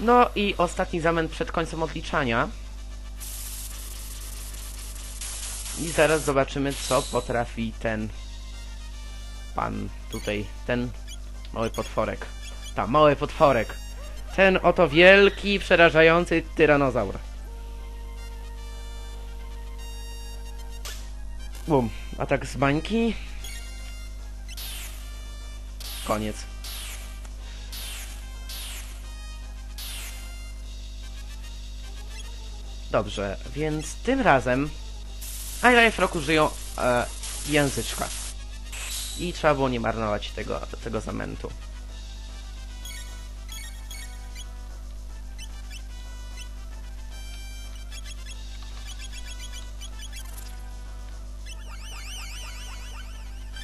No i ostatni zamęt przed końcem odliczania. I zaraz zobaczymy, co potrafi ten pan tutaj, ten mały potworek. Ta, mały potworek. Ten oto wielki, przerażający tyranozaur. Bum. Atak z bańki. Koniec. Dobrze, więc tym razem Highlife Rock użyją e, języczka. I trzeba było nie marnować tego, tego zamętu.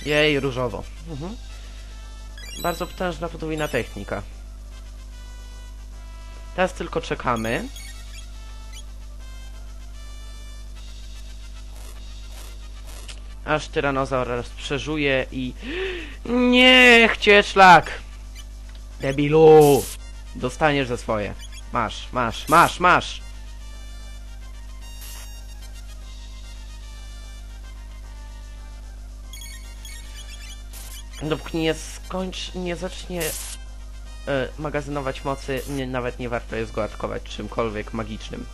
Jej, różowo. Mhm. Bardzo potężna podwójna technika. Teraz tylko czekamy. Aż tyranozaur przeżuje i... Niech cię szlak! Debilu! Dostaniesz za swoje. Masz, masz, masz, masz! Dopóki nie skończ, nie zacznie e, magazynować mocy, nie, nawet nie warto jest go atakować czymkolwiek magicznym.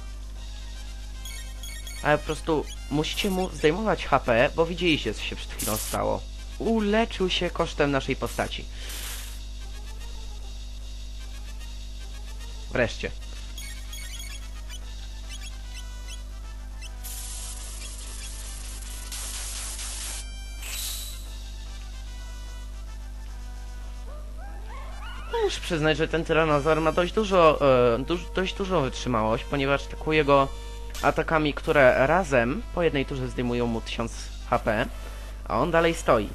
Ale po prostu musicie mu zdejmować HP, bo widzieliście co się przed chwilą stało. Uleczył się kosztem naszej postaci. Wreszcie. No, Muszę przyznać, że ten tyranozaur ma dość dużo, e, duż, dość dużą wytrzymałość, ponieważ atakuje go atakami, które razem po jednej turze zdejmują mu 1000 HP, a on dalej stoi.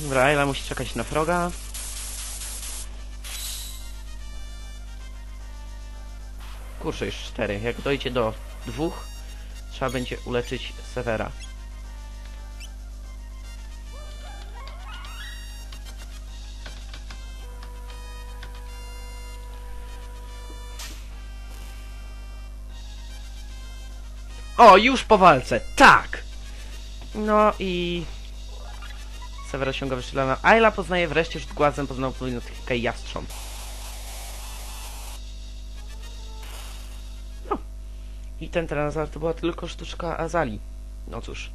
Dobra, Ayla musi czekać na Froga. Kurczę, już cztery. Jak dojdzie do dwóch, trzeba będzie uleczyć Severa. O, już po walce, tak! No i... Severa osiąga wyszczylana. Ayla poznaje wreszcie rzut głazem, poznał technikę jastrząb. No. I ten transport to była tylko sztuczka Azali. No cóż.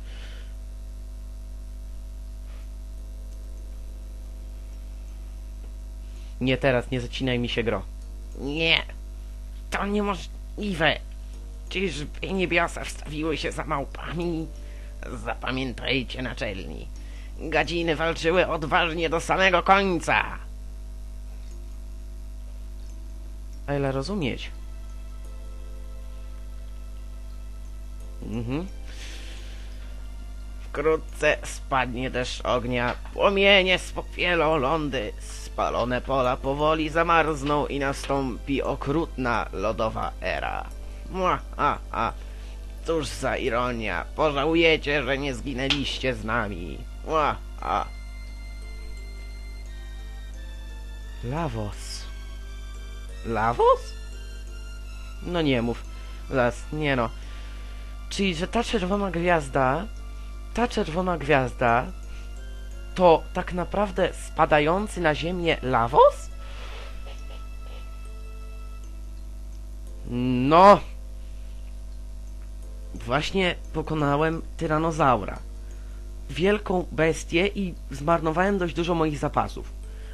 Nie teraz, nie zacinaj mi się gro. Nie, to niemożliwe. Czyżby niebiosa wstawiły się za małpami? Zapamiętajcie, naczelni. Gadziny walczyły odważnie do samego końca. A ile rozumieć? Mhm. Wkrótce spadnie deszcz ognia, płomienie spopielą lądy, spalone pola powoli zamarzną i nastąpi okrutna lodowa era. Mua, a, a. Cóż za ironia. Pożałujecie, że nie zginęliście z nami. Mua, a. Lavos. Lavos? No nie mów. Las, nie no. Czyli, że ta czerwona gwiazda, ta czerwona gwiazda, to tak naprawdę spadający na ziemię Lavos? No, Właśnie pokonałem tyranozaura. Wielką bestię i zmarnowałem dość dużo moich zapasów.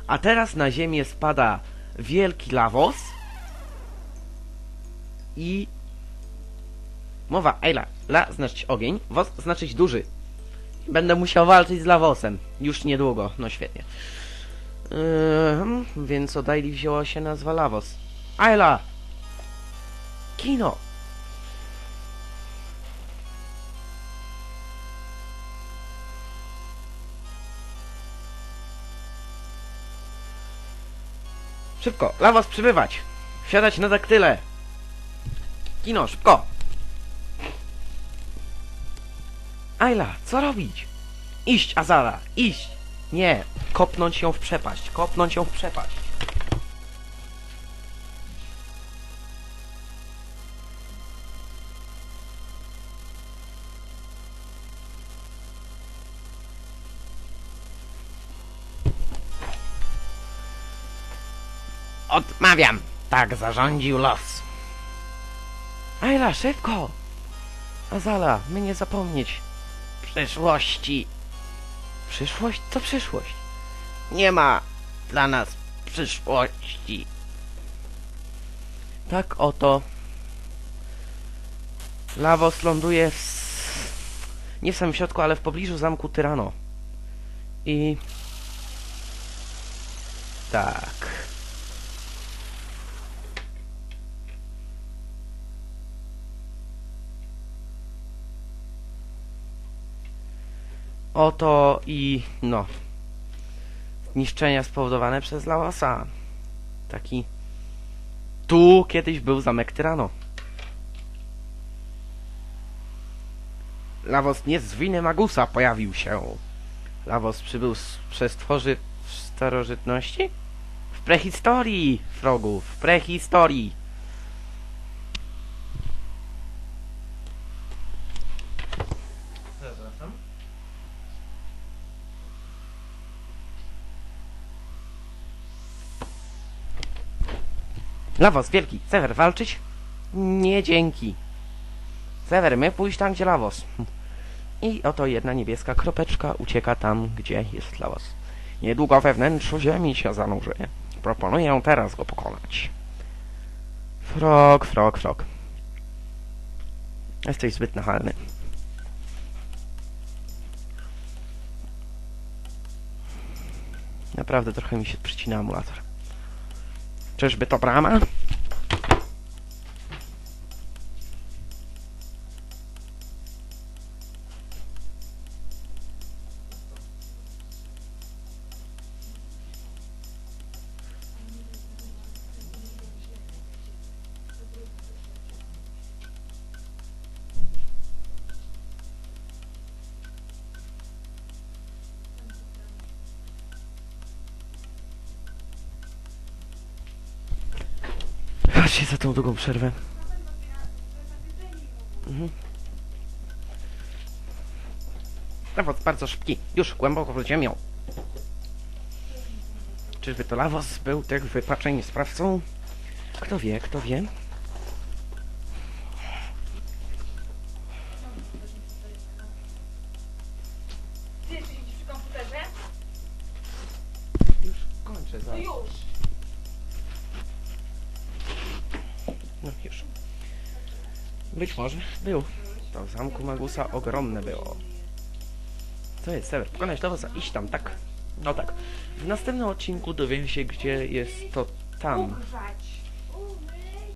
A teraz na ziemię spada wielki lawos i mowa Ejla, la znaczyć ogień, wos znaczyć duży. Będę musiał walczyć z lawosem. Już niedługo, no świetnie. Yy, więc od Aili wzięła się nazwa Lavos. Ayla! Kino! Szybko, Lavos przybywać! Wsiadać na daktyle! Kino, szybko! Ayla, co robić? Iść, Azara, iść! Nie, kopnąć ją w przepaść, kopnąć ją w przepaść. Odmawiam. Tak zarządził los. Ayla, szybko! Azala, my nie zapomnieć. Przyszłości Przyszłość? Co przyszłość? nie ma dla nas przyszłości. Tak oto Lavos ląduje w... nie w samym środku, ale w pobliżu zamku Tyrano. I... Tak. Oto i no. Niszczenia spowodowane przez Lawasa. Taki tu kiedyś był zamek Tyrano. Lawos nie z winy Magusa pojawił się. Lawos przybył z przestworzy w starożytności? W prehistorii, frogów, w prehistorii. Lawos, wielki, Sewer, walczyć? Nie dzięki. Sewer, my pójść tam, gdzie Lawos. I oto jedna niebieska kropeczka ucieka tam, gdzie jest Lawos. Niedługo we wnętrzu ziemi się zanurzy. Proponuję teraz go pokonać. Frog, frog, frog. Jesteś zbyt nachalny. Naprawdę trochę mi się przycina amulator. Czyżby to brama? Patrzcie za tą długą przerwę. Mhm. Lawos bardzo szybki, już głęboko pod ziemią. Czyżby to Lawos był tych wypaczeń sprawcą? Kto wie, kto wie? No już. Być może był. To w zamku Magusa ogromne było. Co jest, Sever? Pokonać Lavosa, iść tam, tak? No tak. W następnym odcinku dowiem się, gdzie jest to tam.